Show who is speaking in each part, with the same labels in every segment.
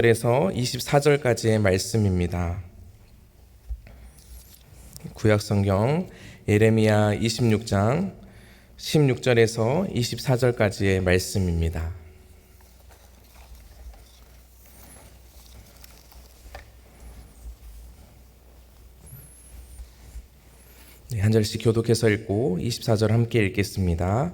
Speaker 1: 1절에서 24절까지의 말씀입니다. 구약 성경 예레미야 26장 16절에서 24절까지의 말씀입니다. 네, 한 절씩 교독해서 읽고 24절 함께 읽겠습니다.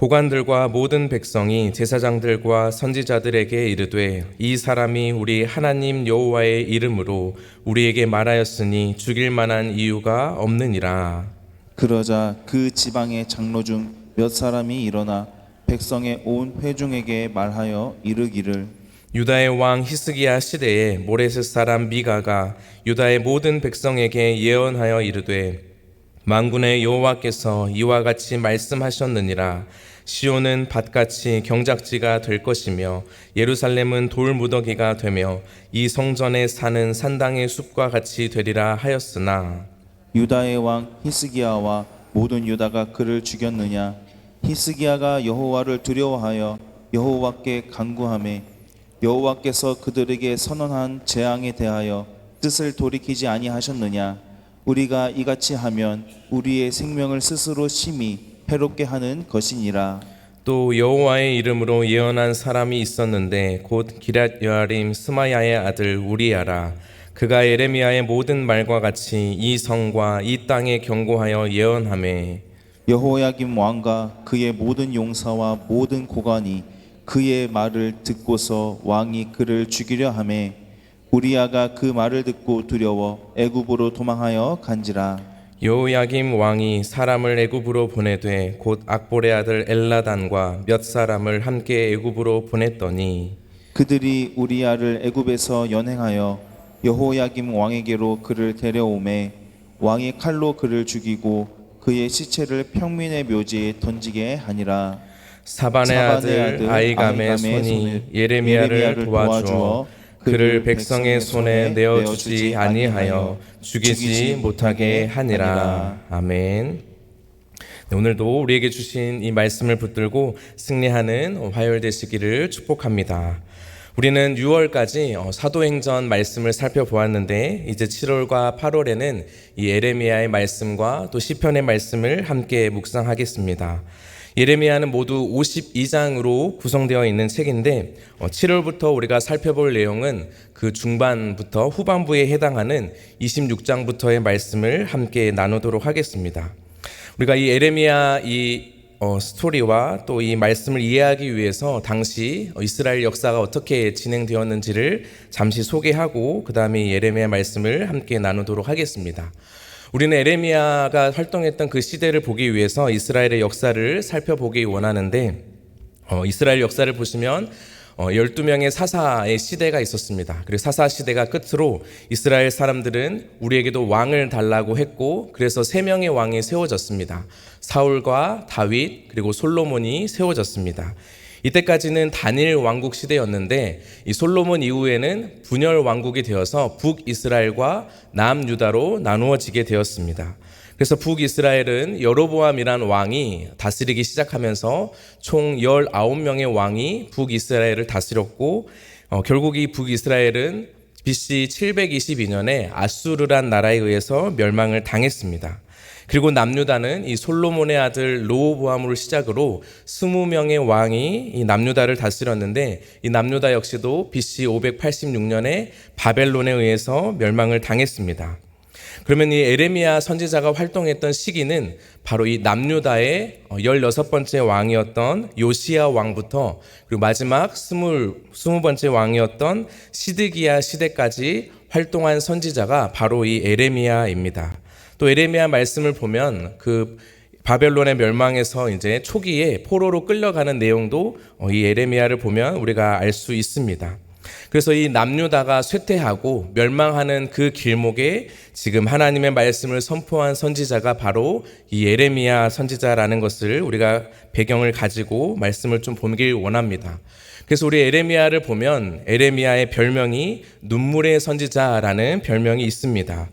Speaker 1: 고관들과 모든 백성이 제사장들과 선지자들에게 이르되 이 사람이 우리 하나님 여호와의 이름으로 우리에게 말하였으니 죽일 만한 이유가 없느니라.
Speaker 2: 그러자 그 지방의 장로 중 몇 사람이 일어나 백성의 온 회중에게 말하여 이르기를
Speaker 1: 유다의 왕 히스기야 시대에 모레셋 사람 미가가 유다의 모든 백성에게 예언하여 이르되 만군의 여호와께서 이와 같이 말씀하셨느니라 시온은 밭같이 경작지가 될 것이며 예루살렘은 돌무더기가 되며 이 성전에 사는 산당의 숲과 같이 되리라 하였으나
Speaker 2: 유다의 왕 히스기야와 모든 유다가 그를 죽였느냐? 히스기야가 여호와를 두려워하여 여호와께 간구하매 여호와께서 그들에게 선언한 재앙에 대하여 뜻을 돌이키지 아니하셨느냐? 우리가 이같이 하면 우리의 생명을 스스로 심히 해롭게 하는 것이니라.
Speaker 1: 또 여호와의 이름으로 예언한 사람이 있었는데 곧 기랏 여아림 스마야의 아들 우리야라. 그가 예레미야의 모든 말과 같이 이 성과 이 땅에 경고하여 예언하매
Speaker 2: 여호야김 왕과 그의 모든 용사와 모든 고관이 그의 말을 듣고서 왕이 그를 죽이려 하매 우리야가 그 말을 듣고 두려워 애굽으로 도망하여 간지라
Speaker 1: 여호야김 왕이 사람을 애굽으로 보내되 곧 악볼의 아들 엘라단과 몇 사람을 함께 애굽으로 보냈더니
Speaker 2: 그들이 우리야를 애굽에서 연행하여 여호야김 왕에게로 그를 데려오매 왕이 칼로 그를 죽이고 그의 시체를 평민의 묘지에 던지게 하니라.
Speaker 1: 사반의 아들 아이감의 손이 예레미야를 도와주어 그를 백성의 손에 내어 주지 아니하여 죽이지 못하게 하니라. 아멘. 네, 오늘도 우리에게 주신 이 말씀을 붙들고 승리하는 화요일 되시기를 축복합니다. 우리는 6월까지 어, 사도행전 말씀을 살펴보았는데 이제 7월과 8월에는 이 에레미야의 말씀과 또 시편의 말씀을 함께 묵상하겠습니다. 예레미야는 모두 52장으로 구성되어 있는 책인데 7월부터 우리가 살펴볼 내용은 그 중반부터 후반부에 해당하는 26장부터의 말씀을 함께 나누도록 하겠습니다. 우리가 이 에레미야 이 어, 스토리와 또 이 말씀을 이해하기 위해서 당시 이스라엘 역사가 어떻게 진행되었는지를 잠시 소개하고 그 다음에 예레미야 말씀을 함께 나누도록 하겠습니다. 우리는 에레미야가 활동했던 그 시대를 보기 위해서 이스라엘의 역사를 살펴보기 원하는데 어, 이스라엘 역사를 보시면 어, 12명의 사사의 시대가 있었습니다. 그리고 사사 시대가 끝으로 이스라엘 사람들은 우리에게도 왕을 달라고 했고 그래서 세 명의 왕이 세워졌습니다. 사울과 다윗 그리고 솔로몬이 세워졌습니다. 이때까지는 단일 왕국 시대였는데 이 솔로몬 이후에는 분열 왕국이 되어서 북이스라엘과 남유다로 나누어지게 되었습니다. 그래서 북이스라엘은 여로보암이란 왕이 다스리기 시작하면서 총 19명의 왕이 북이스라엘을 다스렸고 어, 결국 이 북이스라엘은 BC 722년에 아수르란 나라에 의해서 멸망을 당했습니다. 그리고 남유다는 이 솔로몬의 아들 로보암을 시작으로 20명의 왕이 이 남유다를 다스렸는데 이 남유다 역시도 BC 586년에 바벨론에 의해서 멸망을 당했습니다. 그러면 이 에레미야 선지자가 활동했던 시기는 바로 이 남유다의 16번째 왕이었던 요시야 왕부터 그리고 마지막 20, 20번째 왕이었던 시드기야 시대까지 활동한 선지자가 바로 이 에레미야입니다. 또 에레미야 말씀을 보면 그 바벨론의 멸망에서 이제 초기에 포로로 끌려가는 내용도 이 에레미야를 보면 우리가 알 수 있습니다. 그래서 이 남유다가 쇠퇴하고 멸망하는 그 길목에 지금 하나님의 말씀을 선포한 선지자가 바로 이 예레미야 선지자라는 것을 우리가 배경을 가지고 말씀을 좀 보길 원합니다. 그래서 우리 에레미야를 보면 에레미야의 별명이 눈물의 선지자라는 별명이 있습니다.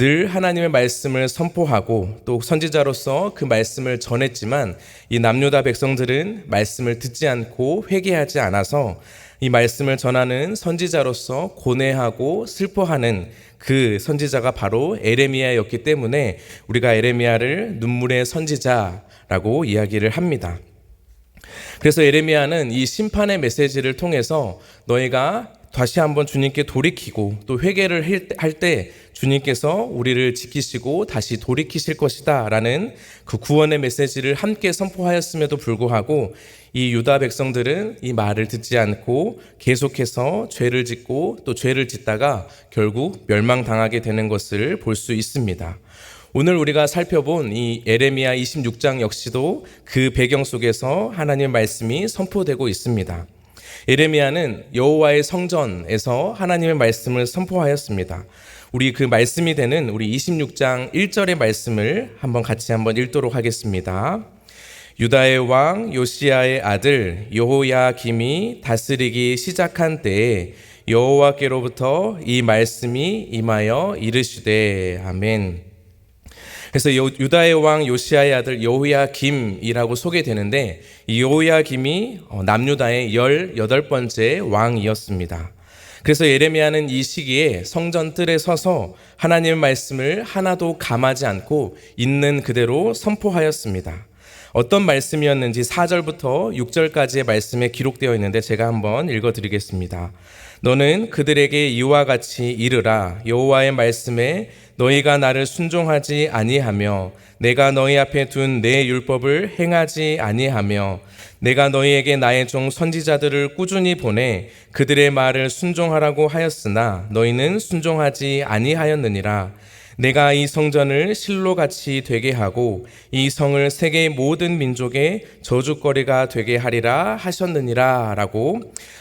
Speaker 1: 늘 하나님의 말씀을 선포하고 또 선지자로서 그 말씀을 전했지만 이 남유다 백성들은 말씀을 듣지 않고 회개하지 않아서 이 말씀을 전하는 선지자로서 고뇌하고 슬퍼하는 그 선지자가 바로 에레미야였기 때문에 우리가 에레미야를 눈물의 선지자라고 이야기를 합니다. 그래서 에레미야는 이 심판의 메시지를 통해서 너희가 다시 한번 주님께 돌이키고 또 회개를 할 때 주님께서 우리를 지키시고 다시 돌이키실 것이다 라는 그 구원의 메시지를 함께 선포하였음에도 불구하고 이 유다 백성들은 이 말을 듣지 않고 계속해서 죄를 짓고 또 죄를 짓다가 결국 멸망당하게 되는 것을 볼 수 있습니다. 오늘 우리가 살펴본 이 에레미야 26장 역시도 그 배경 속에서 하나님의 말씀이 선포되고 있습니다. 에레미야는 여호와의 성전에서 하나님의 말씀을 선포하였습니다. 우리 그 말씀이 되는 우리 26장 1절의 말씀을 한번 같이 한번 읽도록 하겠습니다. 유다의 왕 요시야의 아들 여호야김이 다스리기 시작한 때에 여호와께로부터 이 말씀이 임하여 이르시되 아멘. 그래서 유다의 왕 요시아의 아들 여호야김이라고 소개되는데 이 여호야김이 어, 남유다의 18번째 왕이었습니다. 그래서 예레미야는 이 시기에 성전 뜰에 서서 하나님의 말씀을 하나도 감하지 않고 있는 그대로 선포하였습니다. 어떤 말씀이었는지 4절부터 6절까지의 말씀에 기록되어 있는데 제가 한번 읽어 드리겠습니다. 너는 그들에게 이와 같이 이르라 여호와의 말씀에 너희가 나를 순종하지 아니하며 내가 너희 앞에 둔 내 율법을 행하지 아니하며 내가 너희에게 나의 종 선지자들을 꾸준히 보내 그들의 말을 순종하라고 하였으나 너희는 순종하지 아니하였느니라 내가 이 성전을 실로 같이 되게 하고 이 성을 세계 모든 민족의 저주거리가 되게 하리라 하셨느니라라고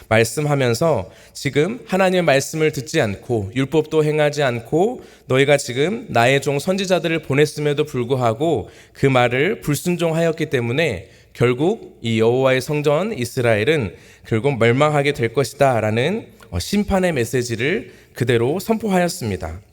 Speaker 1: 말씀하면서 지금 하나님의 말씀을 듣지 않고 율법도 행하지 않고 너희가 지금 나의 종 선지자들을 보냈음에도 불구하고 그 말을 불순종하였기 때문에 결국 이 여호와의 성전 이스라엘은 결국 멸망하게 될 것이다라는 심판의 메시지를 그대로 선포하였습니다.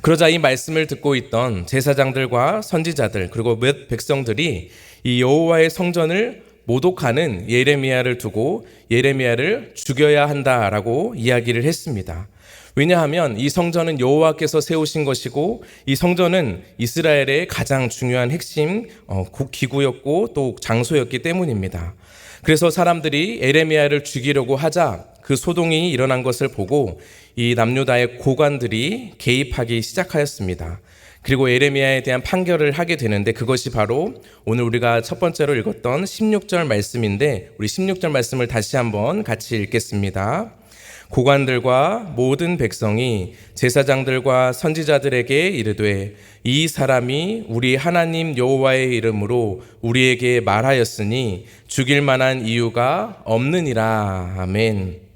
Speaker 1: 그러자 이 말씀을 듣고 있던 제사장들과 선지자들 그리고 몇 백성들이 이 여호와의 성전을 모독하는 예레미야를 두고 예레미야를 죽여야 한다라고 이야기를 했습니다. 왜냐하면 이 성전은 여호와께서 세우신 것이고 이 성전은 이스라엘의 가장 중요한 핵심 어, 기구였고 또 장소였기 때문입니다. 그래서 사람들이 에레미야를 죽이려고 하자 그 소동이 일어난 것을 보고 이 남유다의 고관들이 개입하기 시작하였습니다. 그리고 에레미야에 대한 판결을 하게 되는데 그것이 바로 오늘 우리가 첫 번째로 읽었던 16절 말씀인데 우리 16절 말씀을 다시 한번 같이 읽겠습니다. 고관들과 모든 백성이 제사장들과 선지자들에게 이르되 이 사람이 우리 하나님 여호와의 이름으로 우리에게 말하였으니 죽일 만한 이유가 없느니라 아멘.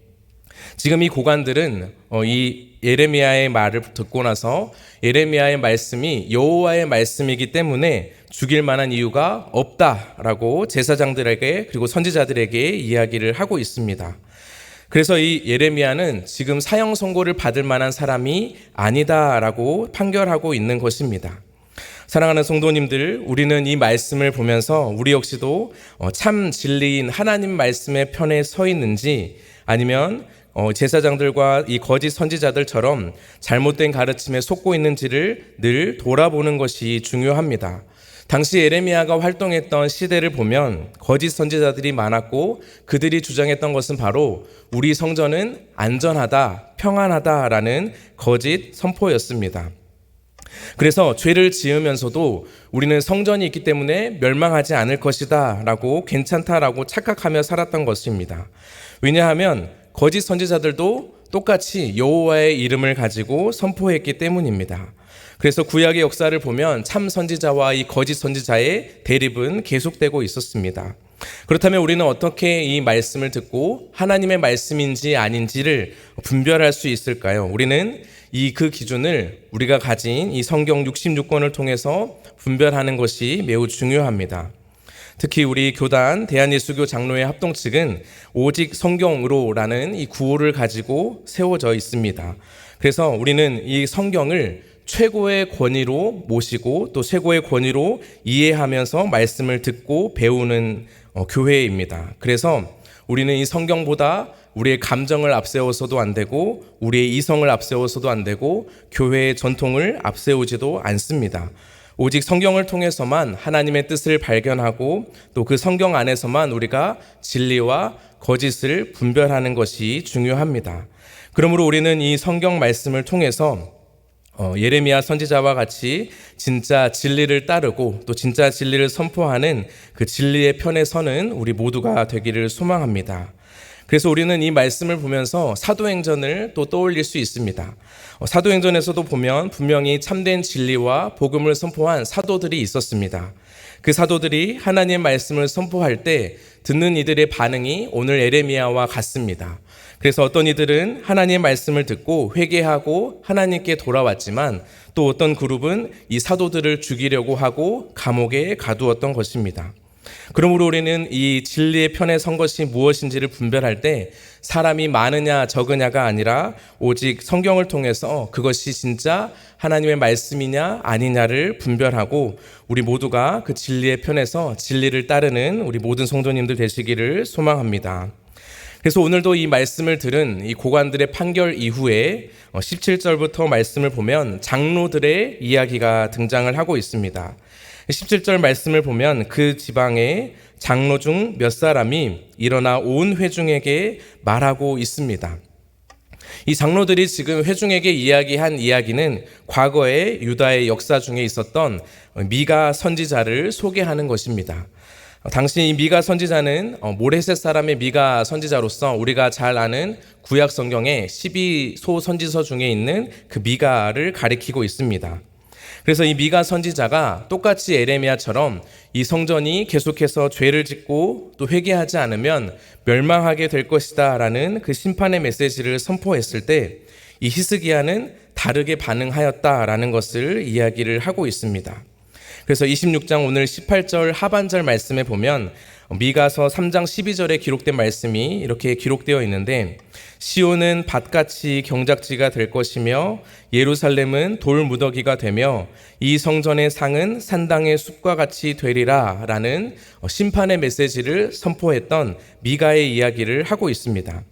Speaker 1: 지금 이 고관들은 어, 이 예레미야의 말을 듣고 나서 예레미야의 말씀이 여호와의 말씀이기 때문에 죽일 만한 이유가 없다라고 제사장들에게 그리고 선지자들에게 이야기를 하고 있습니다. 그래서 이 예레미야는 지금 사형 선고를 받을 만한 사람이 아니다라고 판결하고 있는 것입니다. 사랑하는 성도님들, 우리는 이 말씀을 보면서 우리 역시도 어, 참 진리인 하나님 말씀의 편에 서 있는지 아니면 어, 제사장들과 이 거짓 선지자들처럼 잘못된 가르침에 속고 있는지를 늘 돌아보는 것이 중요합니다. 당시 에레미야가 활동했던 시대를 보면 거짓 선지자들이 많았고 그들이 주장했던 것은 바로 우리 성전은 안전하다, 평안하다라는 거짓 선포였습니다. 그래서 죄를 지으면서도 우리는 성전이 있기 때문에 멸망하지 않을 것이다 라고 괜찮다라고 착각하며 살았던 것입니다. 왜냐하면 거짓 선지자들도 똑같이 여호와의 이름을 가지고 선포했기 때문입니다. 그래서 구약의 역사를 보면 참 선지자와 이 거짓 선지자의 대립은 계속되고 있었습니다. 그렇다면 우리는 어떻게 이 말씀을 듣고 하나님의 말씀인지 아닌지를 분별할 수 있을까요? 우리는 이 그 기준을 우리가 가진 이 성경 66권을 통해서 분별하는 것이 매우 중요합니다. 특히 우리 교단 대한예수교 장로회 합동 측은 오직 성경으로라는 이 구호를 가지고 세워져 있습니다. 그래서 우리는 이 성경을 최고의 권위로 모시고 또 최고의 권위로 이해하면서 말씀을 듣고 배우는 어, 교회입니다. 그래서 우리는 이 성경보다 우리의 감정을 앞세워서도 안 되고 우리의 이성을 앞세워서도 안 되고 교회의 전통을 앞세우지도 않습니다. 오직 성경을 통해서만 하나님의 뜻을 발견하고 또 그 성경 안에서만 우리가 진리와 거짓을 분별하는 것이 중요합니다. 그러므로 우리는 이 성경 말씀을 통해서 어, 예레미야 선지자와 같이 진짜 진리를 따르고 또 진짜 진리를 선포하는 그 진리의 편에 서는 우리 모두가 되기를 소망합니다. 그래서 우리는 이 말씀을 보면서 사도행전을 또 떠올릴 수 있습니다. 어, 사도행전에서도 보면 분명히 참된 진리와 복음을 선포한 사도들이 있었습니다. 그 사도들이 하나님의 말씀을 선포할 때 듣는 이들의 반응이 오늘 에레미야와 같습니다. 그래서 어떤 이들은 하나님의 말씀을 듣고 회개하고 하나님께 돌아왔지만 또 어떤 그룹은 이 사도들을 죽이려고 하고 감옥에 가두었던 것입니다. 그러므로 우리는 이 진리의 편에 선 것이 무엇인지를 분별할 때 사람이 많으냐 적으냐가 아니라 오직 성경을 통해서 그것이 진짜 하나님의 말씀이냐 아니냐를 분별하고 우리 모두가 그 진리의 편에서 진리를 따르는 우리 모든 성도님들 되시기를 소망합니다. 그래서 오늘도 이 말씀을 들은 이 고관들의 판결 이후에 17절부터 말씀을 보면 장로들의 이야기가 등장을 하고 있습니다. 17절 말씀을 보면 그 지방에 장로 중 몇 사람이 일어나 온 회중에게 말하고 있습니다. 이 장로들이 지금 회중에게 이야기한 이야기는 과거의 유다의 역사 중에 있었던 미가 선지자를 소개하는 것입니다. 당시 이 미가 선지자는 모레셋 사람의 미가 선지자로서 우리가 잘 아는 구약 성경의 12소 선지서 중에 있는 그 미가를 가리키고 있습니다. 그래서 이 미가 선지자가 똑같이 에레미야처럼 이 성전이 계속해서 죄를 짓고 또 회개하지 않으면 멸망하게 될 것이다라는 그 심판의 메시지를 선포했을 때 이 히스기야는 다르게 반응하였다라는 것을 이야기를 하고 있습니다. 그래서 26장 오늘 18절 하반절 말씀에 보면 미가서 3장 12절에 기록된 말씀이 이렇게 기록되어 있는데 시온은 밭같이 경작지가 될 것이며 예루살렘은 돌 무더기가 되며 이 성전의 상은 산당의 숲과 같이 되리라라는 심판의 메시지를 선포했던 미가의 이야기를 하고 있습니다.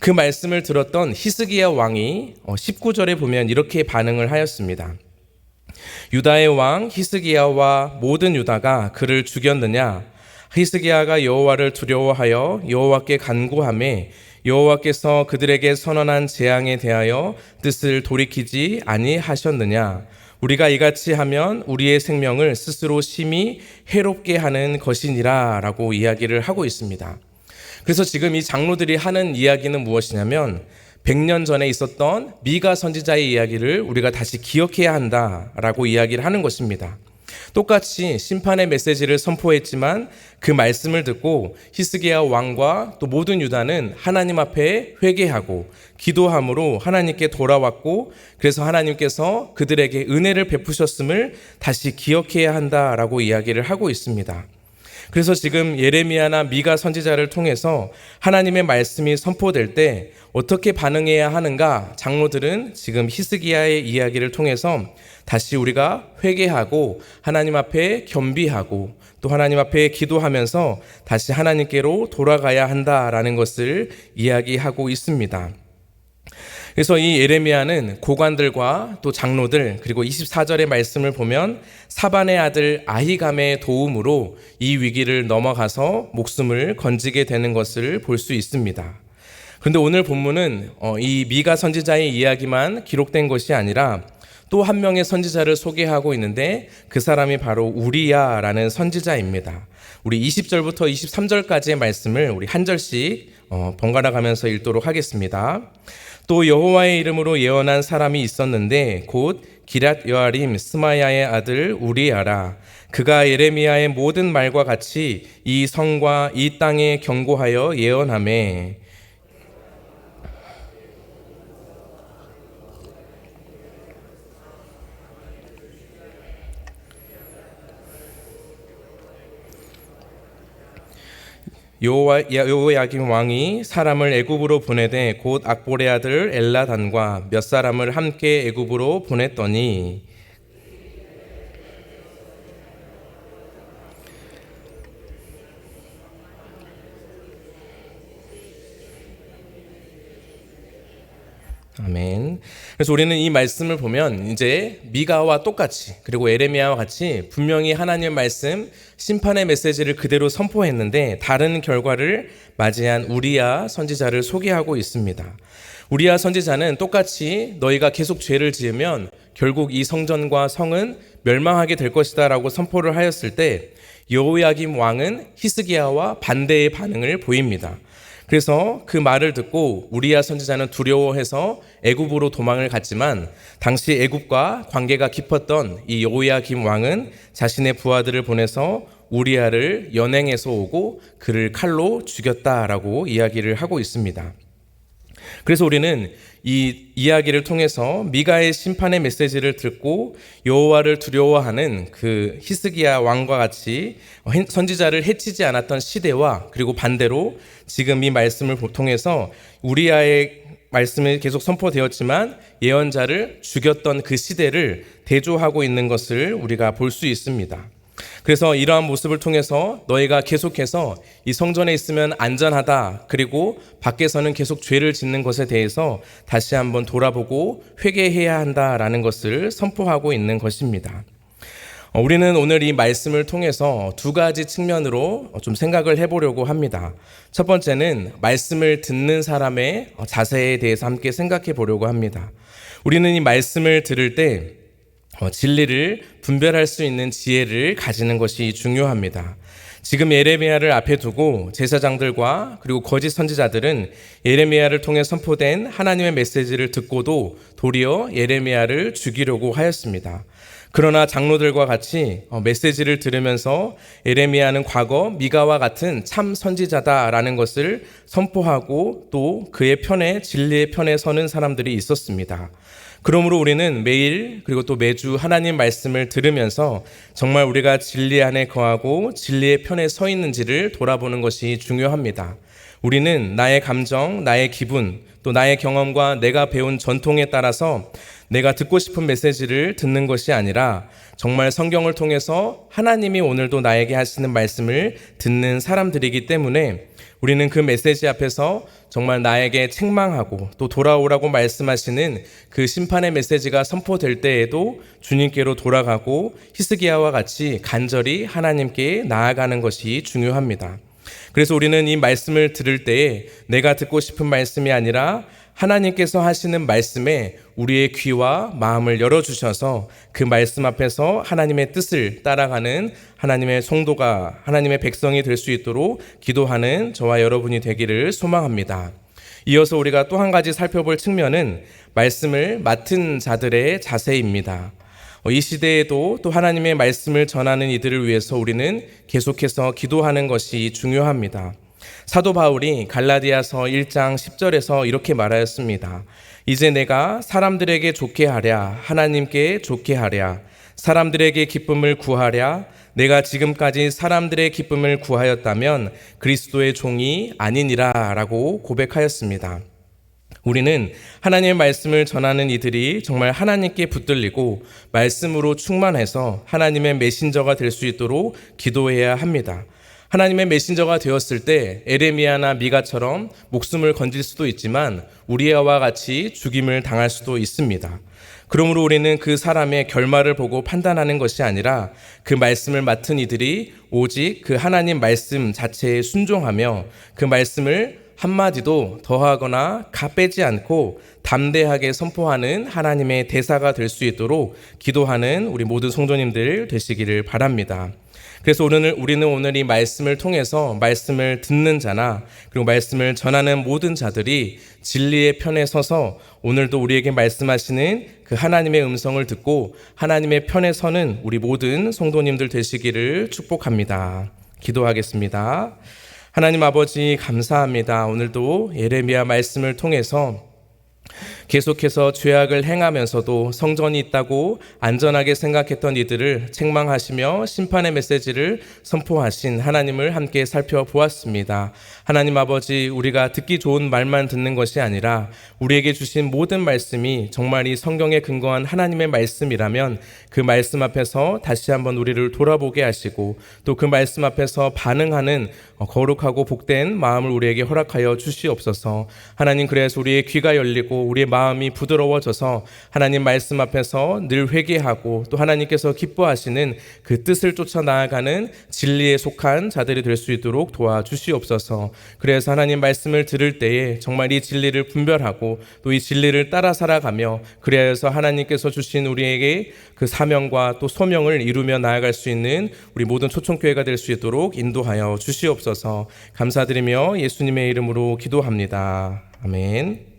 Speaker 1: 그 말씀을 들었던 히스기야 왕이 19절에 보면 이렇게 반응을 하였습니다. 유다의 왕 히스기야와 모든 유다가 그를 죽였느냐 히스기야가 여호와를 두려워하여 여호와께 간구함에 여호와께서 그들에게 선언한 재앙에 대하여 뜻을 돌이키지 아니하셨느냐 우리가 이같이 하면 우리의 생명을 스스로 심히 해롭게 하는 것이니라라고 이야기를 하고 있습니다. 그래서 지금 이 장로들이 하는 이야기는 무엇이냐면 100년 전에 있었던 미가 선지자의 이야기를 우리가 다시 기억해야 한다라고 이야기를 하는 것입니다. 똑같이 심판의 메시지를 선포했지만 그 말씀을 듣고 히스기야 왕과 또 모든 유다는 하나님 앞에 회개하고 기도함으로 하나님께 돌아왔고 그래서 하나님께서 그들에게 은혜를 베푸셨음을 다시 기억해야 한다라고 이야기를 하고 있습니다. 그래서 지금 예레미야나 미가 선지자를 통해서 하나님의 말씀이 선포될 때 어떻게 반응해야 하는가 장로들은 지금 히스기야의 이야기를 통해서 다시 우리가 회개하고 하나님 앞에 겸비하고 또 하나님 앞에 기도하면서 다시 하나님께로 돌아가야 한다라는 것을 이야기하고 있습니다. 그래서 이 예레미야는 고관들과 또 장로들 그리고 24절의 말씀을 보면 사반의 아들 아히감의 도움으로 이 위기를 넘어가서 목숨을 건지게 되는 것을 볼 수 있습니다. 그런데 오늘 본문은 어, 이 미가 선지자의 이야기만 기록된 것이 아니라 또 한 명의 선지자를 소개하고 있는데 그 사람이 바로 우리야라는 선지자입니다. 우리 20절부터 23절까지의 말씀을 우리 한 절씩 어, 번갈아 가면서 읽도록 하겠습니다. 또 여호와의 이름으로 예언한 사람이 있었는데 곧 기랏 여아림 스마야의 아들 우리야라. 그가 예레미야의 모든 말과 같이 이 성과 이 땅에 경고하여 예언하매 여호야김 왕이 사람을 애굽으로 보내되 곧 악보레 아들 엘라단과 몇 사람을 함께 애굽으로 보냈더니 아멘. 그래서 우리는 이 말씀을 보면 이제 미가와 똑같이 그리고 에레미야와 같이 분명히 하나님의 말씀 심판의 메시지를 그대로 선포했는데 다른 결과를 맞이한 우리야 선지자를 소개하고 있습니다. 우리야 선지자는 똑같이 너희가 계속 죄를 지으면 결국 이 성전과 성은 멸망하게 될 것이다라고 선포를 하였을 때 여호야김 왕은 히스기야와 반대의 반응을 보입니다. 그래서 그 말을 듣고 우리야 선지자는 두려워해서 애굽으로 도망을 갔지만 당시 애굽과 관계가 깊었던 이 여호야 김 왕은 자신의 부하들을 보내서 우리야를 연행해서 오고 그를 칼로 죽였다라고 이야기를 하고 있습니다. 그래서 우리는 이 이야기를 통해서 미가의 심판의 메시지를 듣고 여호와를 두려워하는 그 히스기야 왕과 같이 선지자를 해치지 않았던 시대와 그리고 반대로 지금 이 말씀을 통해서 우리아의 말씀이 계속 선포되었지만 예언자를 죽였던 그 시대를 대조하고 있는 것을 우리가 볼 수 있습니다. 그래서 이러한 모습을 통해서 너희가 계속해서 이 성전에 있으면 안전하다. 그리고 밖에서는 계속 죄를 짓는 것에 대해서 다시 한번 돌아보고 회개해야 한다라는 것을 선포하고 있는 것입니다. 어, 우리는 오늘 이 말씀을 통해서 두 가지 측면으로 좀 생각을 해보려고 합니다. 첫 번째는 말씀을 듣는 사람의 자세에 대해서 함께 생각해 보려고 합니다. 우리는 이 말씀을 들을 때 어, 진리를 분별할 수 있는 지혜를 가지는 것이 중요합니다. 지금 예레미야를 앞에 두고 제사장들과 그리고 거짓 선지자들은 예레미야를 통해 선포된 하나님의 메시지를 듣고도 도리어 예레미야를 죽이려고 하였습니다. 그러나 장로들과 같이 어, 메시지를 들으면서 예레미야는 과거 미가와 같은 참 선지자다라는 것을 선포하고 또 그의 편에 진리의 편에 서는 사람들이 있었습니다. 그러므로 우리는 매일 그리고 또 매주 하나님 말씀을 들으면서 정말 우리가 진리 안에 거하고 진리의 편에 서 있는지를 돌아보는 것이 중요합니다. 우리는 나의 감정, 나의 기분, 또 나의 경험과 내가 배운 전통에 따라서 내가 듣고 싶은 메시지를 듣는 것이 아니라 정말 성경을 통해서 하나님이 오늘도 나에게 하시는 말씀을 듣는 사람들이기 때문에 우리는 그 메시지 앞에서 정말 나에게 책망하고 또 돌아오라고 말씀하시는 그 심판의 메시지가 선포될 때에도 주님께로 돌아가고 히스기야와 같이 간절히 하나님께 나아가는 것이 중요합니다. 그래서 우리는 이 말씀을 들을 때에 내가 듣고 싶은 말씀이 아니라 하나님께서 하시는 말씀에 우리의 귀와 마음을 열어주셔서 그 말씀 앞에서 하나님의 뜻을 따라가는 하나님의 성도가 하나님의 백성이 될 수 있도록 기도하는 저와 여러분이 되기를 소망합니다. 이어서 우리가 또 한 가지 살펴볼 측면은 말씀을 맡은 자들의 자세입니다. 어, 이 시대에도 또 하나님의 말씀을 전하는 이들을 위해서 우리는 계속해서 기도하는 것이 중요합니다. 사도 바울이 갈라디아서 1장 10절에서 이렇게 말하였습니다. 이제 내가 사람들에게 좋게 하랴 하나님께 좋게 하랴 사람들에게 기쁨을 구하랴 내가 지금까지 사람들의 기쁨을 구하였다면 그리스도의 종이 아니니라 라고 고백하였습니다. 우리는 하나님의 말씀을 전하는 이들이 정말 하나님께 붙들리고 말씀으로 충만해서 하나님의 메신저가 될 수 있도록 기도해야 합니다. 하나님의 메신저가 되었을 때 에레미야나 미가처럼 목숨을 건질 수도 있지만 우리아와 같이 죽임을 당할 수도 있습니다. 그러므로 우리는 그 사람의 결말을 보고 판단하는 것이 아니라 그 말씀을 맡은 이들이 오직 그 하나님 말씀 자체에 순종하며 그 말씀을 한마디도 더하거나 가빼지 않고 담대하게 선포하는 하나님의 대사가 될 수 있도록 기도하는 우리 모든 성도님들 되시기를 바랍니다. 그래서 오늘 우리는 오늘 이 말씀을 통해서 말씀을 듣는 자나 그리고 말씀을 전하는 모든 자들이 진리의 편에 서서 오늘도 우리에게 말씀하시는 그 하나님의 음성을 듣고 하나님의 편에 서는 우리 모든 성도님들 되시기를 축복합니다. 기도하겠습니다. 하나님 아버지 감사합니다. 오늘도 예레미야 말씀을 통해서 계속해서 죄악을 행하면서도 성전이 있다고 안전하게 생각했던 이들을 책망하시며 심판의 메시지를 선포하신 하나님을 함께 살펴보았습니다. 하나님 아버지, 우리가 듣기 좋은 말만 듣는 것이 아니라 우리에게 주신 모든 말씀이 정말 이 성경에 근거한 하나님의 말씀이라면 그 말씀 앞에서 다시 한번 우리를 돌아보게 하시고 또 그 말씀 앞에서 반응하는 거룩하고 복된 마음을 우리에게 허락하여 주시옵소서. 하나님 그래서 우리의 귀가 열리고 우리의 마음 마음이 부드러워져서 하나님 말씀 앞에서 늘 회개하고 또 하나님께서 기뻐하시는 그 뜻을 쫓아 나아가는 진리에 속한 자들이 될 수 있도록 도와주시옵소서. 그래서 하나님 말씀을 들을 때에 정말 이 진리를 분별하고 또 이 진리를 따라 살아가며 그래서 하나님께서 주신 우리에게 그 사명과 또 소명을 이루며 나아갈 수 있는 우리 모든 초청교회가 될 수 있도록 인도하여 주시옵소서. 감사드리며 예수님의 이름으로 기도합니다. 아멘.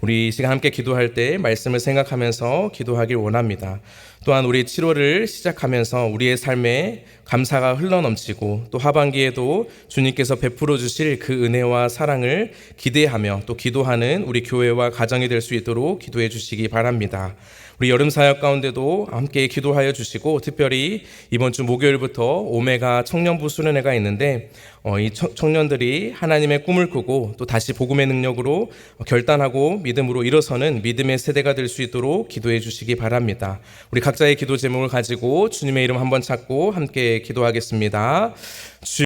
Speaker 1: 우리 이 시간 함께 기도할 때 말씀을 생각하면서 기도하길 원합니다. 또한 우리 7월을 시작하면서 우리의 삶에 감사가 흘러넘치고 또 하반기에도 주님께서 베풀어 주실 그 은혜와 사랑을 기대하며 또 기도하는 우리 교회와 가정이 될 수 있도록 기도해 주시기 바랍니다. 우리 여름 사역 가운데도 함께 기도하여 주시고 특별히 이번 주 목요일부터 오메가 청년부 수련회가 있는데 어, 이 청- 청년들이 하나님의 꿈을 꾸고 또 다시 복음의 능력으로 결단하고 믿음으로 일어서는 믿음의 세대가 될 수 있도록 기도해 주시기 바랍니다. 우리 각자의 기도 제목을 가지고 주님의 이름 한번 찾고 함께 기도하겠습니다. 주